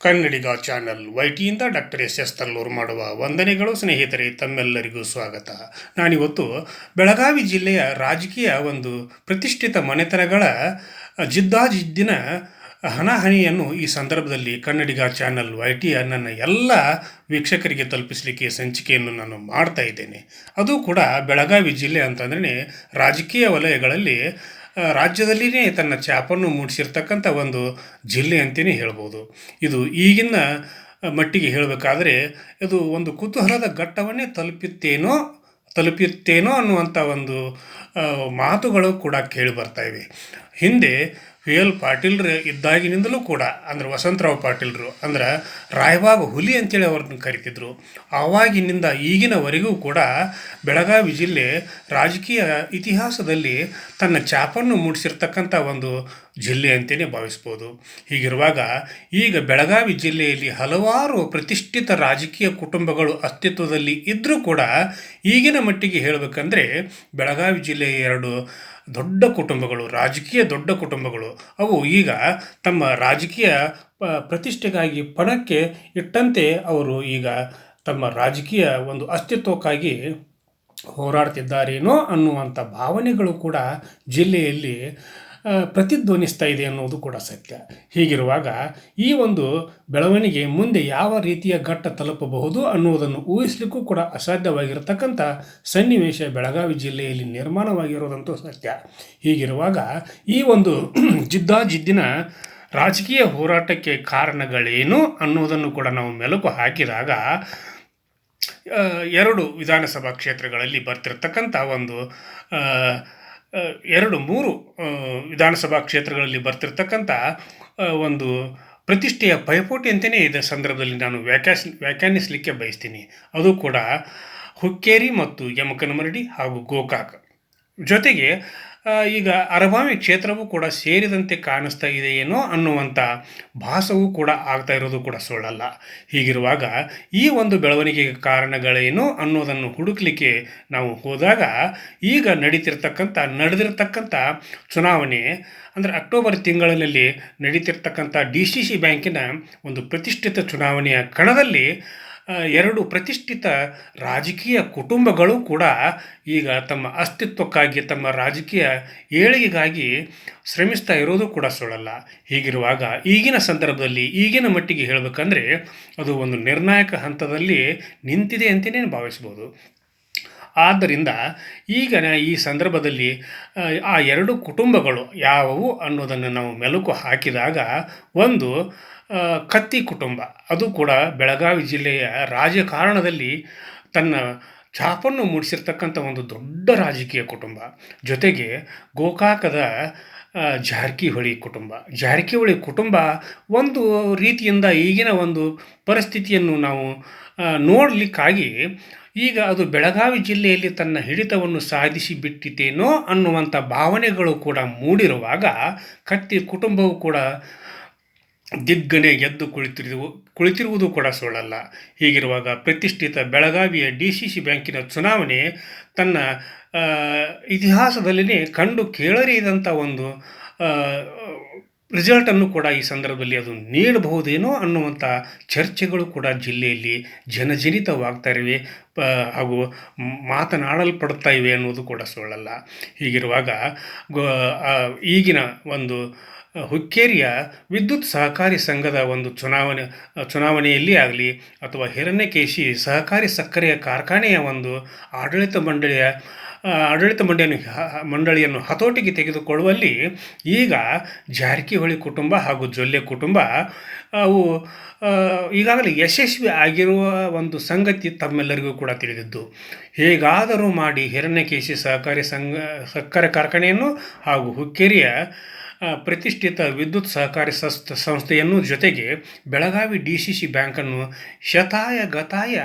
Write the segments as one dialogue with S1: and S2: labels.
S1: ಕನ್ನಡಿಗ channel ವೈಟಿಯಿಂದ doctor S S Tallur ಮಾಡುವ ವಂದನೆಗಳು ಸ್ನೇಹಿತರೆ, ತಮ್ಮೆಲ್ಲರಿಗೂ ಸ್ವಾಗತ. ನಾನಿವತ್ತು ಬೆಳಗಾವಿ ಜಿಲ್ಲೆಯ ರಾಜಕೀಯ ಒಂದು ಪ್ರತಿಷ್ಠಿತ ಮನೆತನಗಳ ಜಿದ್ದಾಜಿದ್ದಿನ ಹಣಾಹಣಿಯನ್ನು ಈ ಸಂದರ್ಭದಲ್ಲಿ ಕನ್ನಡಿಗ ಚಾನಲ್ ವೈ ಟಿಯ ನನ್ನ ಎಲ್ಲ ವೀಕ್ಷಕರಿಗೆ ತಲುಪಿಸಲಿಕ್ಕೆ ಸಂಚಿಕೆಯನ್ನು ನಾನು ಮಾಡ್ತಾ ಇದ್ದೇನೆ. ಅದು ಕೂಡ ಬೆಳಗಾವಿ ಜಿಲ್ಲೆ ಅಂತಂದ್ರೆ ರಾಜಕೀಯ ವಲಯಗಳಲ್ಲಿ ರಾಜ್ಯದಲ್ಲಿನೇ ತನ್ನ ಛಾಪನ್ನು ಮೂಡಿಸಿರ್ತಕ್ಕಂಥ ಒಂದು ಜಿಲ್ಲೆ ಅಂತಲೇ ಹೇಳ್ಬೋದು. ಇದು ಈಗಿನ ಮಟ್ಟಿಗೆ ಹೇಳಬೇಕಾದ್ರೆ ಇದು ಒಂದು ಕುತೂಹಲದ ಘಟ್ಟವನ್ನೇ ತಲುಪುತ್ತೇನೋ ತಲುಪುತ್ತೇನೋ ಅನ್ನುವಂಥ ಒಂದು ಮಾತುಗಳು ಕೂಡ ಕೇಳಿ ಬರ್ತಾ ಇವೆ. ಹಿಂದೆ ವಿ ಎಲ್ ಪಾಟೀಲ್ರು ಇದ್ದಾಗಿನಿಂದಲೂ ಕೂಡ, ಅಂದ್ರೆ ವಸಂತರಾವ್ ಪಾಟೀಲ್ರು, ಅಂದ್ರೆ ರಾಯಬಾಗ ಹುಲಿ ಅಂತೇಳಿ ಅವ್ರನ್ನ ಕರಿತಿದ್ರು. ಆವಾಗಿನಿಂದ ಈಗಿನವರೆಗೂ ಕೂಡ ಬೆಳಗಾವಿ ಜಿಲ್ಲೆ ರಾಜಕೀಯ ಇತಿಹಾಸದಲ್ಲಿ ತನ್ನ ಚಾಪನ್ನು ಮೂಡಿಸಿರ್ತಕ್ಕಂಥ ಒಂದು ಜಿಲ್ಲೆ ಅಂತಲೇ ಭಾವಿಸ್ಬೋದು. ಹೀಗಿರುವಾಗ ಈಗ ಬೆಳಗಾವಿ ಜಿಲ್ಲೆಯಲ್ಲಿ ಹಲವಾರು ಪ್ರತಿಷ್ಠಿತ ರಾಜಕೀಯ ಕುಟುಂಬಗಳು ಅಸ್ತಿತ್ವದಲ್ಲಿ ಇದ್ದರೂ ಕೂಡ ಈಗಿನ ಮಟ್ಟಿಗೆ ಹೇಳಬೇಕಂದ್ರೆ ಬೆಳಗಾವಿ ಜಿಲ್ಲೆಯ ಎರಡು ದೊಡ್ಡ ಕುಟುಂಬಗಳು, ರಾಜಕೀಯ ದೊಡ್ಡ ಕುಟುಂಬಗಳು, ಅವು ಈಗ ತಮ್ಮ ರಾಜಕೀಯ ಪ್ರತಿಷ್ಠೆಗಾಗಿ ಪಣಕ್ಕೆ ಇಟ್ಟಂತೆ ಅವರು ಈಗ ತಮ್ಮ ರಾಜಕೀಯ ಒಂದು ಅಸ್ತಿತ್ವಕ್ಕಾಗಿ ಹೋರಾಡ್ತಿದ್ದಾರೇನೋ ಅನ್ನುವಂಥ ಭಾವನೆಗಳು ಕೂಡ ಜಿಲ್ಲೆಯಲ್ಲಿ ಪ್ರತಿಧ್ವನಿಸ್ತಾ ಇದೆ ಅನ್ನೋದು ಕೂಡ ಸತ್ಯ. ಹೀಗಿರುವಾಗ ಈ ಒಂದು ಬೆಳವಣಿಗೆ ಮುಂದೆ ಯಾವ ರೀತಿಯ ಘಟ್ಟ ತಲುಪಬಹುದು ಅನ್ನುವುದನ್ನು ಊಹಿಸಲಿಕ್ಕೂ ಕೂಡ ಅಸಾಧ್ಯವಾಗಿರತಕ್ಕಂಥ ಸನ್ನಿವೇಶ ಬೆಳಗಾವಿ ಜಿಲ್ಲೆಯಲ್ಲಿ ನಿರ್ಮಾಣವಾಗಿರೋದಂತೂ ಸತ್ಯ. ಹೀಗಿರುವಾಗ ಈ ಒಂದು ಜಿದ್ದಾಜಿದ್ದಿನ ರಾಜಕೀಯ ಹೋರಾಟಕ್ಕೆ ಕಾರಣಗಳೇನು ಅನ್ನೋದನ್ನು ಕೂಡ ನಾವು ಮೆಲುಕು ಹಾಕಿದಾಗ ಎರಡು ವಿಧಾನಸಭಾ ಕ್ಷೇತ್ರಗಳಲ್ಲಿ ಬರ್ತಿರತಕ್ಕಂಥ ಒಂದು ಎರಡು, ಮೂರು ವಿಧಾನಸಭಾ ಕ್ಷೇತ್ರಗಳಲ್ಲಿ ಬರ್ತಿರ್ತಕ್ಕಂಥ ಒಂದು ಪ್ರತಿಷ್ಠೆಯ ಪೈಪೋಟಿ ಅಂತಲೇ ಇದೇ ಸಂದರ್ಭದಲ್ಲಿ ನಾನು ವ್ಯಾಖ್ಯಾಸ್, ವ್ಯಾಖ್ಯಾನಿಸಲಿಕ್ಕೆ ಬಯಸ್ತೀನಿ. ಅದು ಕೂಡ ಹುಕ್ಕೇರಿ ಮತ್ತು ಯಮಕನಮರಡಿ ಹಾಗೂ ಗೋಕಾಕ್. ಜೊತೆಗೆ ಈಗ ಅರಬಾವಿ ಕ್ಷೇತ್ರವೂ ಕೂಡ ಸೇರಿದಂತೆ ಕಾಣಿಸ್ತಾ ಇದೆಯೇನೋ ಅನ್ನುವಂಥ ಭಾಸವೂ ಕೂಡ ಆಗ್ತಾ ಇರೋದು ಕೂಡ ಸುಳ್ಳಲ್ಲ. ಹೀಗಿರುವಾಗ ಈ ಒಂದು ಬೆಳವಣಿಗೆಗೆ ಕಾರಣಗಳೇನು ಅನ್ನೋದನ್ನು ಹುಡುಕ್ಲಿಕ್ಕೆ ನಾವು ಹೋದಾಗ ಈಗ ನಡೀತಿರ್ತಕ್ಕಂಥ, ನಡೆದಿರ್ತಕ್ಕಂಥ ಚುನಾವಣೆ, ಅಂದರೆ ಅಕ್ಟೋಬರ್ ತಿಂಗಳಲ್ಲಿ ನಡೀತಿರ್ತಕ್ಕಂಥ ಡಿ ಸಿ ಸಿ ಬ್ಯಾಂಕಿನ ಒಂದು ಪ್ರತಿಷ್ಠಿತ ಚುನಾವಣೆಯ ಕಣದಲ್ಲಿ ಎರಡು ಪ್ರತಿಷ್ಠಿತ ರಾಜಕೀಯ ಕುಟುಂಬಗಳು ಕೂಡ ಈಗ ತಮ್ಮ ಅಸ್ತಿತ್ವಕ್ಕಾಗಿ, ತಮ್ಮ ರಾಜಕೀಯ ಏಳಿಗೆಗಾಗಿ ಶ್ರಮಿಸ್ತಾ ಇರೋದು ಕೂಡ ಸುಳ್ಳಲ್ಲ. ಹೀಗಿರುವಾಗ ಈಗಿನ ಸಂದರ್ಭದಲ್ಲಿ ಈಗಿನ ಮಟ್ಟಿಗೆ ಹೇಳಬೇಕಂದ್ರೆ ಅದು ಒಂದು ನಿರ್ಣಾಯಕ ಹಂತದಲ್ಲಿ ನಿಂತಿದೆ ಅಂತಲೇ ಭಾವಿಸ್ಬೋದು. ಆದ್ದರಿಂದ ಈಗ ಈ ಸಂದರ್ಭದಲ್ಲಿ ಆ, ಎರಡು ಕುಟುಂಬಗಳು ಯಾವುವು ಅನ್ನೋದನ್ನು ನಾವು ಮೆಲುಕು ಹಾಕಿದಾಗ ಒಂದು ಕತ್ತಿ ಕುಟುಂಬ. ಅದು ಕೂಡ ಬೆಳಗಾವಿ ಜಿಲ್ಲೆಯ ರಾಜಕಾರಣದಲ್ಲಿ ತನ್ನ ಛಾಪನ್ನು ಮೂಡಿಸಿರ್ತಕ್ಕಂಥ ಒಂದು ದೊಡ್ಡ ರಾಜಕೀಯ ಕುಟುಂಬ. ಜೊತೆಗೆ ಗೋಕಾಕದ ಜಾರಕಿಹೊಳಿ ಕುಟುಂಬ. ಜಾರಕಿಹೊಳಿ ಕುಟುಂಬ ಒಂದು ರೀತಿಯಿಂದ ಈಗಿನ ಒಂದು ಪರಿಸ್ಥಿತಿಯನ್ನು ನಾವು ನೋಡಲಿಕ್ಕಾಗಿ ಈಗ ಅದು ಬೆಳಗಾವಿ ಜಿಲ್ಲೆಯಲ್ಲಿ ತನ್ನ ಹಿಡಿತವನ್ನು ಸಾಧಿಸಿ ಬಿಟ್ಟಿತೇನೋ ಅನ್ನುವಂಥ ಭಾವನೆಗಳು ಕೂಡ ಮೂಡಿರುವಾಗ ಕತ್ತಿ ಕುಟುಂಬವು ಕೂಡ ದಿಗ್ಗನೆ ಎದ್ದು ಕುಳಿತಿರುವು ಕುಳಿತಿರುವುದು ಕೂಡ ಸುಳ್ಳಲ್ಲ. ಹೀಗಿರುವಾಗ ಪ್ರತಿಷ್ಠಿತ ಬೆಳಗಾವಿಯ ಡಿ ಸಿ ಸಿ ಬ್ಯಾಂಕಿನ ಚುನಾವಣೆ ತನ್ನ ಇತಿಹಾಸದಲ್ಲಿನೇ ಕಂಡು ಕೇಳರಿದಂಥ ಒಂದು ರಿಸಲ್ಟನ್ನು ಕೂಡ ಈ ಸಂದರ್ಭದಲ್ಲಿ ಅದು ನೀಡಬಹುದೇನೋ ಅನ್ನುವಂಥ ಚರ್ಚೆಗಳು ಕೂಡ ಜಿಲ್ಲೆಯಲ್ಲಿ ಜನಜನಿತವಾಗ್ತಾ ಇವೆ ಹಾಗೂ ಮಾತನಾಡಲ್ಪಡ್ತಾ ಇವೆ ಅನ್ನೋದು ಕೂಡ ಸುಳ್ಳಲ್ಲ. ಹೀಗಿರುವಾಗ ಈಗಿನ ಒಂದು ಹುಕ್ಕೇರಿಯ ವಿದ್ಯುತ್ ಸಹಕಾರಿ ಸಂಘದ ಒಂದು ಚುನಾವಣೆ ಚುನಾವಣೆಯಲ್ಲಿ ಆಗಲಿ ಅಥವಾ ಹಿರಣ್ಯಕೇಶಿ ಸಹಕಾರಿ ಸಕ್ಕರೆಯ ಕಾರ್ಖಾನೆಯ ಒಂದು ಆಡಳಿತ ಮಂಡಳಿಯ ಆಡಳಿತ ಮಂಡಳಿಯನ್ನು ಮಂಡಳಿಯನ್ನು ಹತೋಟಿಗೆ ತೆಗೆದುಕೊಳ್ಳುವಲ್ಲಿ ಈಗ ಜಾರಕಿಹೊಳಿ ಕುಟುಂಬ ಹಾಗೂ ಜೊಲ್ಲೆ ಕುಟುಂಬ, ಅವು ಈಗಾಗಲೇ ಯಶಸ್ವಿ ಆಗಿರುವ ಒಂದು ಸಂಗತಿ ತಮ್ಮೆಲ್ಲರಿಗೂ ಕೂಡ ತಿಳಿದಿದ್ದು. ಹೇಗಾದರೂ ಮಾಡಿ ಹಿರಣ್ಯಕೇಶಿ ಸಹಕಾರಿ ಸಂಘ, ಸಕ್ಕರೆ ಕಾರ್ಖಾನೆಯನ್ನು ಹಾಗೂ ಹುಕ್ಕೇರಿಯ ಪ್ರತಿಷ್ಠಿತ ವಿದ್ಯುತ್ ಸಹಕಾರಿ ಸಂಸ್ಥೆ, ಸಂಸ್ಥೆಯನ್ನು ಜೊತೆಗೆ ಬೆಳಗಾವಿ ಡಿ ಸಿ ಸಿ ಬ್ಯಾಂಕನ್ನು ಶತಾಯ ಗತಾಯ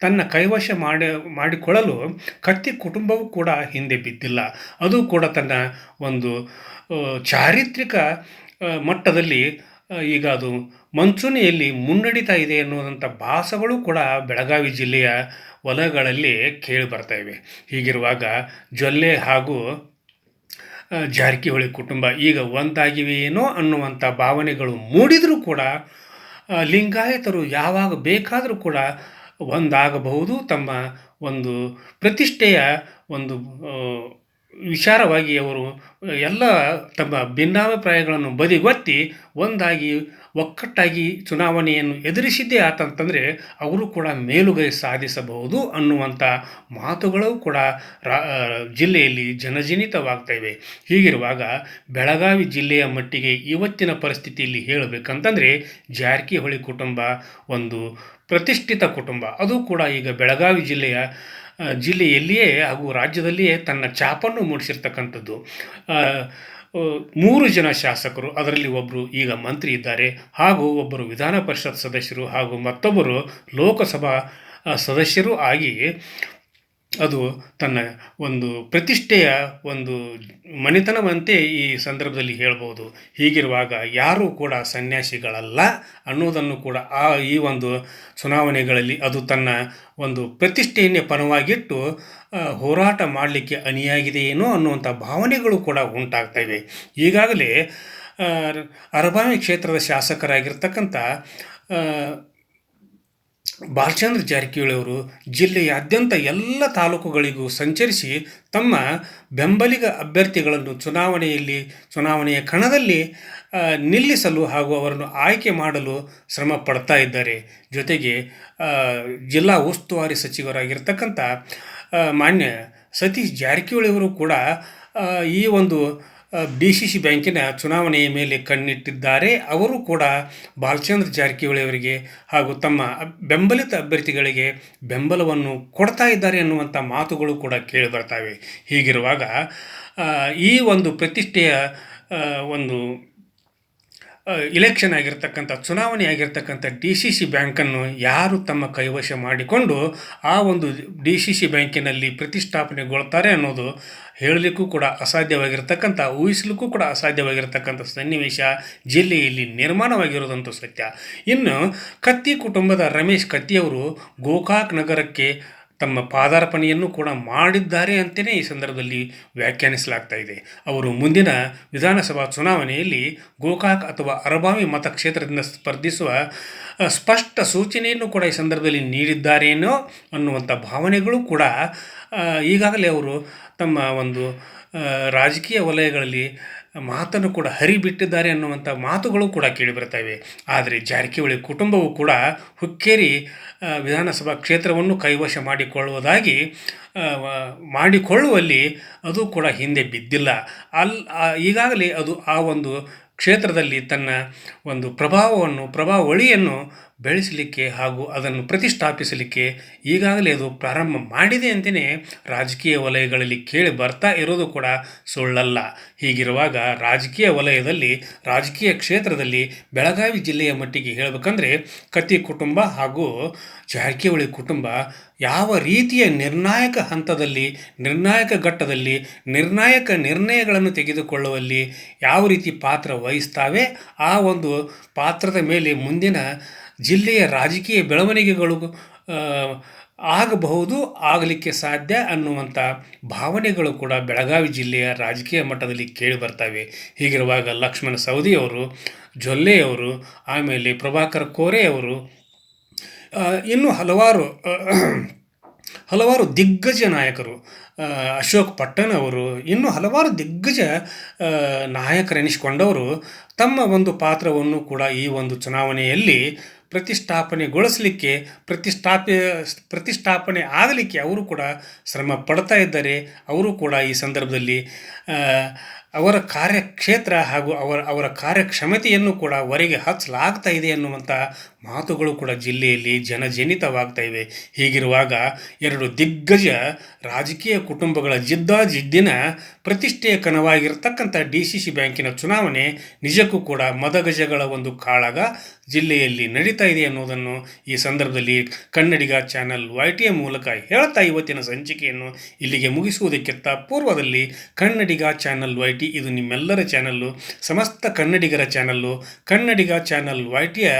S1: ತನ್ನ ಕೈವಶ ಮಾಡಿ, ಮಾಡಿಕೊಳ್ಳಲು ಕತ್ತಿ ಕುಟುಂಬವೂ ಕೂಡ ಹಿಂದೆ ಬಿದ್ದಿಲ್ಲ. ಅದು ಕೂಡ ತನ್ನ ಒಂದು ಚಾರಿತ್ರಿಕ ಮಟ್ಟದಲ್ಲಿ ಈಗ ಅದು ಮಂಚೂಣಿಯಲ್ಲಿ ಮುನ್ನಡೀತಾ ಇದೆ ಅನ್ನುವಂಥ ಭಾಸಗಳು ಕೂಡ ಬೆಳಗಾವಿ ಜಿಲ್ಲೆಯ ವಲಗಳಲ್ಲಿ ಕೇಳಿ ಬರ್ತಾ ಇವೆ. ಹೀಗಿರುವಾಗ ಜೊಲ್ಲೆ ಹಾಗೂ ಜಾರಕಿಹೊಳಿ ಕುಟುಂಬ ಈಗ ಒಂದಾಗಿವೆಯೇನೋ ಅನ್ನುವಂಥ ಭಾವನೆಗಳು ಮೂಡಿದರೂ ಕೂಡ ಲಿಂಗಾಯತರು ಯಾವಾಗ ಬೇಕಾದರೂ ಕೂಡ ಒಂದಾಗಬಹುದು ತಮ್ಮ ಒಂದು ಪ್ರತಿಷ್ಠೆಯ ಒಂದು ವಿಚಾರವಾಗಿ ಅವರು ಎಲ್ಲ ತಮ್ಮ ಭಿನ್ನಾಭಿಪ್ರಾಯಗಳನ್ನು ಬದಿಗೊತ್ತಿ ಒಂದಾಗಿ, ಒಕ್ಕಟ್ಟಾಗಿ ಚುನಾವಣೆಯನ್ನು ಎದುರಿಸಿದ್ದೇ ಆತಂತಂದರೆ ಅವರು ಕೂಡ ಮೇಲುಗೈ ಸಾಧಿಸಬಹುದು ಅನ್ನುವಂಥ ಮಾತುಗಳು ಕೂಡ ರಾ ಜಿಲ್ಲೆಯಲ್ಲಿ ಜನಜನಿತವಾಗ್ತಾ ಇವೆ ಹೀಗಿರುವಾಗ ಬೆಳಗಾವಿ ಜಿಲ್ಲೆಯ ಮಟ್ಟಿಗೆ ಇವತ್ತಿನ ಪರಿಸ್ಥಿತಿಯಲ್ಲಿ ಹೇಳಬೇಕಂತಂದರೆ ಜಾರಕಿಹೊಳಿ ಕುಟುಂಬ ಒಂದು ಪ್ರತಿಷ್ಠಿತ ಕುಟುಂಬ. ಅದು ಕೂಡ ಈಗ ಬೆಳಗಾವಿ ಜಿಲ್ಲೆಯ ಜಿಲ್ಲೆಯಲ್ಲಿಯೇ ಹಾಗೂ ರಾಜ್ಯದಲ್ಲಿಯೇ ತನ್ನ ಛಾಪನ್ನು ಮೂಡಿಸಿರ್ತಕ್ಕಂಥದ್ದು. ಮೂರು ಜನ ಶಾಸಕರು, ಅದರಲ್ಲಿ ಒಬ್ಬರು ಈಗ ಮಂತ್ರಿ ಇದ್ದಾರೆ. ಹಾಗೂ ಒಬ್ಬರು ವಿಧಾನ ಪರಿಷತ್ ಸದಸ್ಯರು ಹಾಗೂ ಮತ್ತೊಬ್ಬರು ಲೋಕಸಭಾ ಸದಸ್ಯರು ಆಗಿ ಅದು ತನ್ನ ಒಂದು ಪ್ರತಿಷ್ಠೆಯ ಒಂದು ಮನೆತನವಂತೆ ಈ ಸಂದರ್ಭದಲ್ಲಿ ಹೇಳ್ಬೋದು. ಹೀಗಿರುವಾಗ ಯಾರೂ ಕೂಡ ಸನ್ಯಾಸಿಗಳಲ್ಲ ಅನ್ನೋದನ್ನು ಕೂಡ ಆ ಈ ಒಂದು ಚುನಾವಣೆಗಳಲ್ಲಿ ಅದು ತನ್ನ ಒಂದು ಪ್ರತಿಷ್ಠೆಯನ್ನೇ ಪರವಾಗಿಟ್ಟು ಹೋರಾಟ ಮಾಡಲಿಕ್ಕೆ ಅನಿಯಾಗಿದೆಯೇನೋ ಅನ್ನುವಂಥ ಭಾವನೆಗಳು ಕೂಡ ಉಂಟಾಗ್ತಾ ಇವೆ ಈಗಾಗಲೇ ಅರಬಾವಿ ಕ್ಷೇತ್ರದ ಶಾಸಕರಾಗಿರ್ತಕ್ಕಂಥ ಬಾಲಚಂದ್ರ ಜಾರಕಿಹೊಳಿ ಅವರು ಜಿಲ್ಲೆಯಾದ್ಯಂತ ಎಲ್ಲ ತಾಲೂಕುಗಳಿಗೂ ಸಂಚರಿಸಿ ತಮ್ಮ ಬೆಂಬಲಿಗ ಅಭ್ಯರ್ಥಿಗಳನ್ನು ಚುನಾವಣೆಯಲ್ಲಿ, ಚುನಾವಣೆಯ ಕಣದಲ್ಲಿ ನಿಲ್ಲಿಸಲು ಹಾಗೂ ಅವರನ್ನು ಆಯ್ಕೆ ಮಾಡಲು ಶ್ರಮ ಪಡ್ತಾ ಇದ್ದಾರೆ. ಜೊತೆಗೆ ಜಿಲ್ಲಾ ಉಸ್ತುವಾರಿ ಸಚಿವರಾಗಿರ್ತಕ್ಕಂಥ ಮಾನ್ಯ ಸತೀಶ್ ಜಾರಕಿಹೊಳಿ ಅವರು ಕೂಡ ಈ ಒಂದು ಡಿ ಸಿ ಸಿ ಬ್ಯಾಂಕಿನ ಚುನಾವಣೆಯ ಮೇಲೆ ಕಣ್ಣಿಟ್ಟಿದ್ದಾರೆ. ಅವರು ಕೂಡ ಬಾಲಚಂದ್ರ ಜಾರಕಿಹೊಳಿ ಅವರಿಗೆ ಹಾಗೂ ತಮ್ಮ ಬೆಂಬಲಿತ ಅಭ್ಯರ್ಥಿಗಳಿಗೆ ಬೆಂಬಲವನ್ನು ಕೊಡ್ತಾ ಇದ್ದಾರೆ ಅನ್ನುವಂಥ ಮಾತುಗಳು ಕೂಡ ಕೇಳಿ ಬರ್ತಾವೆ. ಹೀಗಿರುವಾಗ ಈ ಒಂದು ಪ್ರತಿಷ್ಠೆಯ ಒಂದು ಇಲೆಕ್ಷನ್ ಆಗಿರ್ತಕ್ಕಂಥ, ಚುನಾವಣೆ ಆಗಿರ್ತಕ್ಕಂಥ ಡಿ ಸಿ ಸಿ ಬ್ಯಾಂಕನ್ನು ಯಾರು ತಮ್ಮ ಕೈವಶ ಮಾಡಿಕೊಂಡು ಆ ಒಂದು ಡಿ ಸಿ ಸಿ ಬ್ಯಾಂಕಿನಲ್ಲಿ ಪ್ರತಿಷ್ಠಾಪನೆಗೊಳ್ತಾರೆ ಅನ್ನೋದು ಹೇಳಲಿಕ್ಕೂ ಕೂಡ ಅಸಾಧ್ಯವಾಗಿರ್ತಕ್ಕಂಥ, ಊಹಿಸಲಿಕ್ಕೂ ಕೂಡ ಅಸಾಧ್ಯವಾಗಿರ್ತಕ್ಕಂಥ ಸನ್ನಿವೇಶ ಜಿಲ್ಲೆಯಲ್ಲಿ ನಿರ್ಮಾಣವಾಗಿರೋದಂತೂ ಸತ್ಯ. ಇನ್ನು ಕತ್ತಿ ಕುಟುಂಬದ ರಮೇಶ್ ಕತ್ತಿಯವರು ಗೋಕಾಕ್ ನಗರಕ್ಕೆ ತಮ್ಮ ಪಾದಾರ್ಪಣೆಯನ್ನು ಕೂಡ ಮಾಡಿದ್ದಾರೆ ಅಂತಲೇ ಈ ಸಂದರ್ಭದಲ್ಲಿ ವ್ಯಾಖ್ಯಾನಿಸಲಾಗ್ತಾ ಇದೆ. ಅವರು ಮುಂದಿನ ವಿಧಾನಸಭಾ ಚುನಾವಣೆಯಲ್ಲಿ ಗೋಕಾಕ್ ಅಥವಾ ಅರಬಾವಿ ಮತಕ್ಷೇತ್ರದಿಂದ ಸ್ಪರ್ಧಿಸುವ ಸ್ಪಷ್ಟ ಸೂಚನೆಯನ್ನು ಕೂಡ ಈ ಸಂದರ್ಭದಲ್ಲಿ ನೀಡಿದ್ದಾರೇನೋ ಅನ್ನುವಂಥ ಭಾವನೆಗಳು ಕೂಡ ಈಗಾಗಲೇ ಅವರು ತಮ್ಮ ಒಂದು ರಾಜಕೀಯ ವಲಯಗಳಲ್ಲಿ ಮಾತನ್ನು ಕೂಡ ಹರಿಬಿಟ್ಟಿದ್ದಾರೆ ಅನ್ನುವಂಥ ಮಾತುಗಳು ಕೂಡ ಕೇಳಿಬರ್ತವೆ ಆದರೆ ಜಾರಕಿಹೊಳಿ ಕುಟುಂಬವು ಕೂಡ ಹುಕ್ಕೇರಿ ವಿಧಾನಸಭಾ ಕ್ಷೇತ್ರವನ್ನು ಕೈವಶ ಮಾಡಿಕೊಳ್ಳುವುದಾಗಿ ಮಾಡಿಕೊಳ್ಳುವಲ್ಲಿ ಅದು ಕೂಡ ಹಿಂದೆ ಬಿದ್ದಿಲ್ಲ. ಅಲ್ಲಿ ಈಗಾಗಲೇ ಅದು ಆ ಒಂದು ಕ್ಷೇತ್ರದಲ್ಲಿ ತನ್ನ ಒಂದು ಪ್ರಭಾವವನ್ನು, ಪ್ರಭಾವಳಿಯನ್ನು ಬೆಳೆಸಲಿಕ್ಕೆ ಹಾಗೂ ಅದನ್ನು ಪ್ರತಿಷ್ಠಾಪಿಸಲಿಕ್ಕೆ ಈಗಾಗಲೇ ಅದು ಪ್ರಾರಂಭ ಮಾಡಿದೆ ಅಂತಲೇ ರಾಜಕೀಯ ವಲಯಗಳಲ್ಲಿ ಕೇಳಿ ಬರ್ತಾ ಇರೋದು ಕೂಡ ಸುಳ್ಳಲ್ಲ. ಹೀಗಿರುವಾಗ ರಾಜಕೀಯ ವಲಯದಲ್ಲಿ, ರಾಜಕೀಯ ಕ್ಷೇತ್ರದಲ್ಲಿ ಬೆಳಗಾವಿ ಜಿಲ್ಲೆಯ ಮಟ್ಟಿಗೆ ಹೇಳಬೇಕಂದ್ರೆ ಕತ್ತಿ ಕುಟುಂಬ ಹಾಗೂ ಜಾರಕಿಹೊಳಿ ಕುಟುಂಬ ಯಾವ ರೀತಿಯ ನಿರ್ಣಾಯಕ ಹಂತದಲ್ಲಿ, ನಿರ್ಣಾಯಕ ಘಟ್ಟದಲ್ಲಿ, ನಿರ್ಣಾಯಕ ನಿರ್ಣಯಗಳನ್ನು ತೆಗೆದುಕೊಳ್ಳುವಲ್ಲಿ ಯಾವ ರೀತಿ ಪಾತ್ರ ವಹಿಸ್ತಾವೆ, ಆ ಒಂದು ಪಾತ್ರದ ಮೇಲೆ ಮುಂದಿನ ಜಿಲ್ಲೆಯ ರಾಜಕೀಯ ಬೆಳವಣಿಗೆಗಳು ಆಗಬಹುದು, ಆಗಲಿಕ್ಕೆ ಸಾಧ್ಯ ಅನ್ನುವಂಥ ಭಾವನೆಗಳು ಕೂಡ ಬೆಳಗಾವಿ ಜಿಲ್ಲೆಯ ರಾಜಕೀಯ ಮಟ್ಟದಲ್ಲಿ ಕೇಳಿ ಬರ್ತವೆ. ಹೀಗಿರುವಾಗ ಲಕ್ಷ್ಮಣ ಸವದಿಯವರು, ಜೊಲ್ಲೆಯವರು, ಆಮೇಲೆ ಪ್ರಭಾಕರ್ ಕೋರೆಯವರು ಇನ್ನೂ ಹಲವಾರು ಹಲವಾರು ದಿಗ್ಗಜ ನಾಯಕರು ಅಶೋಕ್ ಪಟ್ಟಣ್ ಅವರು ಇನ್ನೂ ಹಲವಾರು ದಿಗ್ಗಜ ನಾಯಕರೆನಿಸಿಕೊಂಡವರು ತಮ್ಮ ಒಂದು ಪಾತ್ರವನ್ನು ಕೂಡ ಈ ಒಂದು ಚುನಾವಣೆಯಲ್ಲಿ ಪ್ರತಿಷ್ಠಾಪನೆಗೊಳಿಸಲಿಕ್ಕೆ ಪ್ರತಿಷ್ಠಾಪ ಪ್ರತಿಷ್ಠಾಪನೆ ಆಗಲಿಕ್ಕೆ ಅವರು ಕೂಡ ಶ್ರಮ ಪಡ್ತಾ ಇದ್ದಾರೆ. ಅವರು ಕೂಡ ಈ ಸಂದರ್ಭದಲ್ಲಿ ಅವರ ಕಾರ್ಯಕ್ಷೇತ್ರ ಹಾಗೂ ಅವರ ಅವರ ಕಾರ್ಯಕ್ಷಮತೆಯನ್ನು ಕೂಡ ಹೊರಗೆ ಹಚ್ಚಲಾಗ್ತಾ ಇದೆ ಅನ್ನುವಂಥ ಮಾತುಗಳು ಕೂಡ ಜಿಲ್ಲೆಯಲ್ಲಿ ಜನಜನಿತವಾಗ್ತಾ ಇವೆ. ಹೀಗಿರುವಾಗ ಎರಡು ದಿಗ್ಗಜ ರಾಜಕೀಯ ಕುಟುಂಬಗಳ ಜಿದ್ದಾಜಿದ್ದಿನ ಪ್ರತಿಷ್ಠೆಯ ಕನವಾಗಿರತಕ್ಕಂಥ ಡಿ ಸಿ ಸಿ ಬ್ಯಾಂಕಿನ ಚುನಾವಣೆ ನಿಜಕ್ಕೂ ಕೂಡ ಮದಗಜಗಳ ಒಂದು ಕಾಳಗ ಜಿಲ್ಲೆಯಲ್ಲಿ ನಡೀತಾ ಇದೆ ಅನ್ನೋದನ್ನು ಈ ಸಂದರ್ಭದಲ್ಲಿ Kannadiga channel Y T M ಮೂಲಕ ಹೇಳ್ತಾ ಇವತ್ತಿನ ಸಂಚಿಕೆಯನ್ನು ಇಲ್ಲಿಗೆ ಮುಗಿಸುವುದಕ್ಕಿಂತ ಪೂರ್ವದಲ್ಲಿ ಕನ್ನಡಿಗ ಚಾನಲ್ ವೈ ಇದು ನಿಮ್ಮೆಲ್ಲರ ಚಾನಲ್ಲು ಸಮಸ್ತ ಕನ್ನಡಿಗರ ಚಾನಲ್ಲು ಕನ್ನಡಿಗ ಚಾನಲ್ ವೈ ಟಿಯ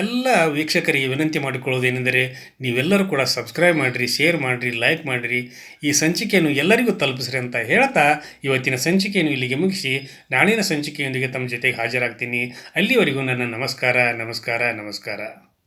S1: ಎಲ್ಲ ವೀಕ್ಷಕರಿಗೆ ವಿನಂತಿ ಮಾಡಿಕೊಳ್ಳೋದೇನೆಂದರೆ ನೀವೆಲ್ಲರೂ ಕೂಡ ಸಬ್ಸ್ಕ್ರೈಬ್ ಮಾಡಿರಿ ಶೇರ್ ಮಾಡಿರಿ ಲೈಕ್ ಮಾಡಿರಿ. ಈ ಸಂಚಿಕೆಯನ್ನು ಎಲ್ಲರಿಗೂ ತಲುಪಿಸ್ರಿ ಅಂತ ಹೇಳ್ತಾ ಇವತ್ತಿನ ಸಂಚಿಕೆಯನ್ನು ಇಲ್ಲಿಗೆ ಮುಗಿಸಿ, ನಾಳಿನ ಸಂಚಿಕೆಯೊಂದಿಗೆ ತಮ್ಮ ಜೊತೆಗೆ ಹಾಜರಾಗ್ತೀನಿ. ಅಲ್ಲಿವರೆಗೂ ನನ್ನ ನಮಸ್ಕಾರ ನಮಸ್ಕಾರ ನಮಸ್ಕಾರ.